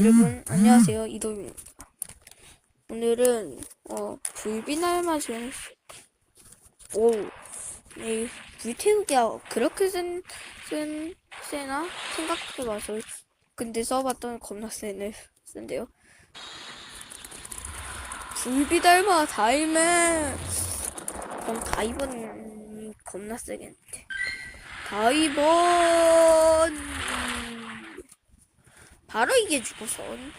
여러분 안녕하세요. 이도입니다. 오늘은 어 불비날 맞은 오이 불태우기가 그렇게 센, 센 세나? 생각해봐서. 근데 써봤더니 겁나 세네 센데요. 불비달마 다이맨 그럼 다이번이 겁나 세겠는데. 다이번 바로 이게 죽어선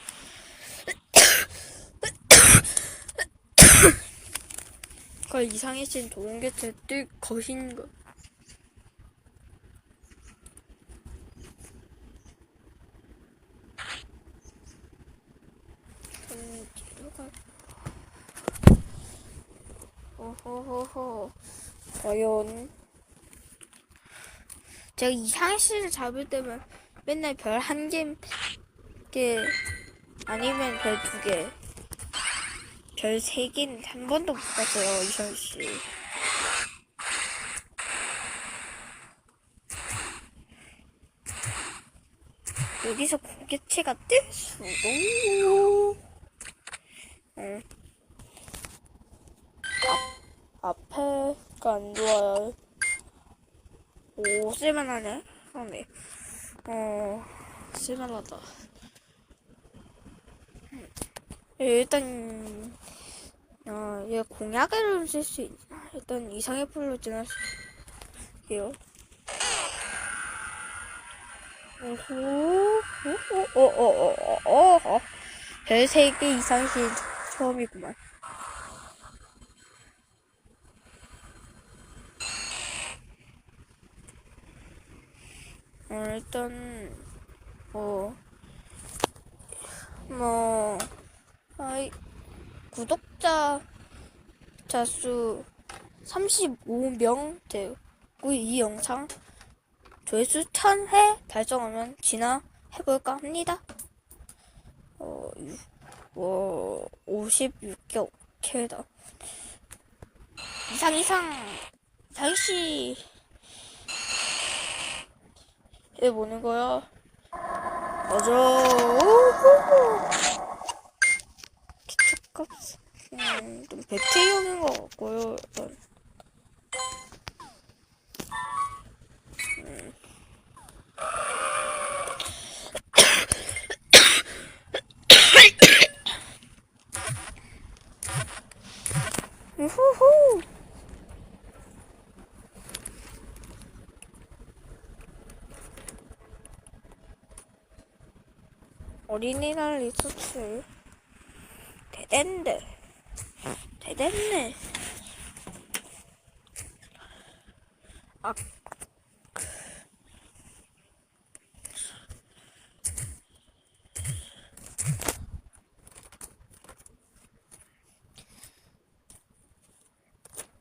그걸 이상해진 도움개체 뜰 뒤로 가. 호호호호 과연 제가 이상해 씨를 잡을 때만 맨날 별 한 개, 개 아니면 별 두 개, 별 세 개는 한 번도 못 봤어요 이상해 씨. 여기서 고개체가 뜰 수도. 응. 앞, 앞에가 안 좋아요. 오, 쓸만하네. 하네. 어, 쓸만하다. 음. 일단, 어, 얘 공약을 쓸 수 있나? 일단 이상의 풀로 지나갈게요. 오호, 오호, 어, 어, 어. 별 3개 이상씩 처음이구만. 어, 일단, 뭐, 뭐, 구독자 자수 35명 되고 이 영상 조회수 1000회 달성하면 진화 해볼까 합니다. 어, 유- 뭐, 56개 오케이다. 이상, 이상, 상씨. 얘 보는 거야? 맞아. 오호호. 배트용인 것 같고요. 일단. 음. 우후후. 어린이날 리서치 대댄데 대댄네. 아.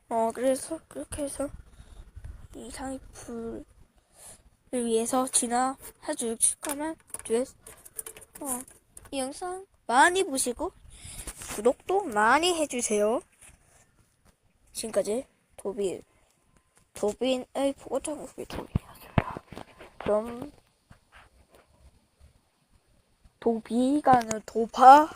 어, 그래서 그렇게 해서 이상의 불을 위해서 진화해줄 거면 뒤에 어, 이 영상 많이 보시고 구독도 많이 해주세요. 지금까지 도빈 도빈의 보고장국의 도빈이었습니다. 그럼 도비가 아니라 도바